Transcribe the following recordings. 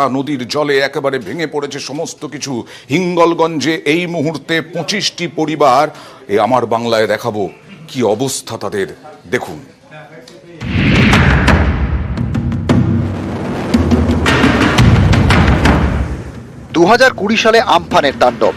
নদীর জলে একেবারে ভেঙে পড়েছে সমস্ত কিছু। হিঙ্গলগঞ্জে এই মুহূর্তে পঁচিশটি পরিবার, এ আমার বাংলায় দেখাবো কি অবস্থা তাদের। দেখুন। দু কুড়ি সালে আমফানের তাণ্ডব।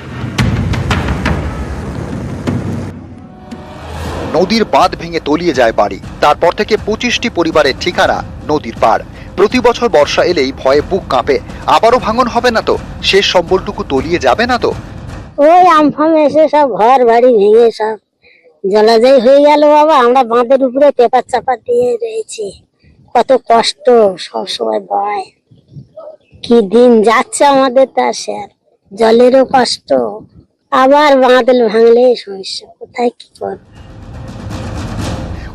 নদীর বাঁধ ভেঙে তলিয়ে যায় বাড়ি। তারপর থেকে পঁচিশটি পরিবারের ঠিকানা নদীর পার প্রতি বছর বর্ষা এলেই ভয়ে বুক কাঁপে। আবারও ভাঙন হবে না তো? শেষ সম্বলটুকু তলিয়ে যাবে না তো? ওই আমফাম এসে সব ঘর বাড়ি ভেঙে সব জলাজয় হয়ে গেল বাবা। আমরা বাঁধের উপরে পেপার চাপা দিয়ে রয়েছি। কত কষ্ট সব সময় ভয়। কি দিন যাচ্ছে আমাদের তা স্যার জলেরও কষ্ট। আবার বাঁধল ভাঙলে সমস্যা। কোথায় কি করব?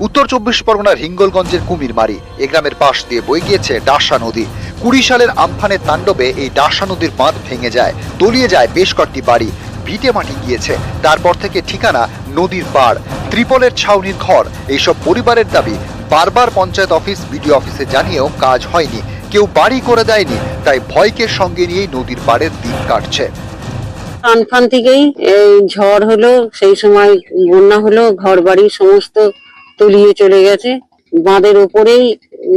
উত্তর চব্বিশ পরগনার হিঙ্গলগঞ্জের কুমিরমারি এ গ্রামের পাশ দিয়ে বয়ে গিয়েছে ডাসা নদী। কুড়ি সালের আমফানের তাণ্ডবে এই ডাসা নদীর বাঁধ ভেঙে যায়, তলিয়ে যায় বেশ কয়েকটি বাড়ি। ভিটে মাটি গিয়েছে, তারপর থেকে ঠিকানা নদীর পাড়। ত্রিপলের ছাউনির ঘর, এইসব পরিবারের দাবি। বারবার পঞ্চায়েত অফিস, বিডিও অফিসে জানিয়েও কাজ হয়নি, কেউ বাড়ি করে দেয়নি, তাই ভয়কে সঙ্গে নিয়েই নদীর পাড়ের দিন কাটছে। আনফান থেকেই ঝড় হলো, সেই সময় বন্যা হলো ঘর বাড়ি সমস্ত তলিয়ে চলে গেছে। বাঁধের উপরেই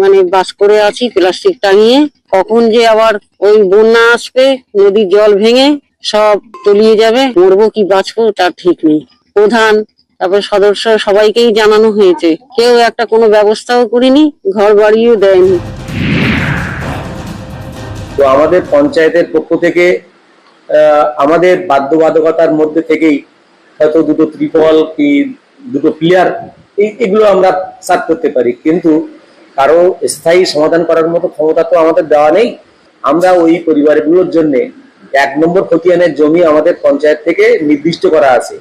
মানে বাস করে আছি, প্লাস্টিক টাঙিয়ে। কখন যে আবার ওই বন্যা আসবে নদীর জল ভেঙে সব তলিয়ে যাবে, মরবো কি বাঁচবো তার ঠিক নেই। প্রধান, তারপর সদস্য সবাইকেই জানানো হয়েছে। কেউ একটা কোনো ব্যবস্থাও করিনি, ঘর বাড়িও দেয়নি। তো আমাদের পঞ্চায়েতের পক্ষ থেকে আমাদের বাধ্যবাধকতার মধ্যে থেকেই হয়তো দুটো ত্রিপল কি দুটো প্লেয়ার এগুলো আমরা সার্ভ করতে পারি। কিন্তু কারও স্থায়ী সমাধান করার মতো ক্ষমতা তো আমাদের দেওয়া নেই। আমরা ওই পরিবারগুলোর জন্য এক নম্বর খতিয়ানের জমি আমাদের পঞ্চায়েত থেকে নির্দিষ্ট করা আছে।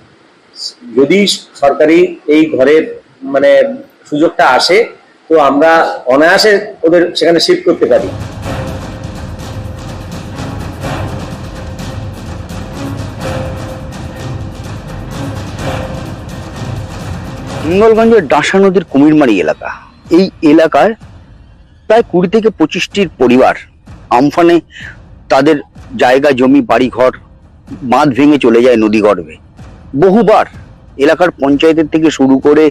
যদি সরকারি এই ঘরের মানে সুযোগটা আসে, তো আমরা অনায়াসে ওদের সেখানে শিফট করতে পারি। হিঙ্গলগঞ্জের ডাঁসা নদীর কুমিরমারি এলাকা। এই এলাকার প্রায় কুড়ি থেকে পঁচিশটির পরিবার আমফানে তাদের জায়গা, জমি বাড়ি ঘর বাঁধ ভেঙে চলে যায় নদী গর্ভে। বহুবার এলাকার পঞ্চায়েতের থেকে শুরু করে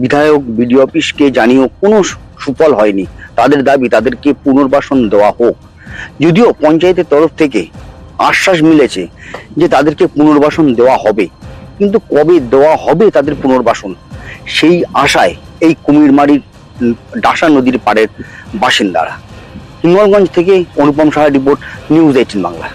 বিধায়ক, বিডিও অফিসকে জানিয়েও কোনো সুফল হয়নি। তাদের দাবি, তাদেরকে পুনর্বাসন দেওয়া হোক। যদিও পঞ্চায়েতের তরফ থেকে আশ্বাস মিলেছে যে তাদেরকে পুনর্বাসন দেওয়া হবে। কিন্তু কবে দেওয়া হবে তাদের পুনর্বাসন? সেই আশায় এই কুমিরমারির ডাসা নদীর পাড়ের বাসিন্দারা। হিঙ্গলগঞ্জ থেকে Anupam Saha report, News Eighteen Bangla.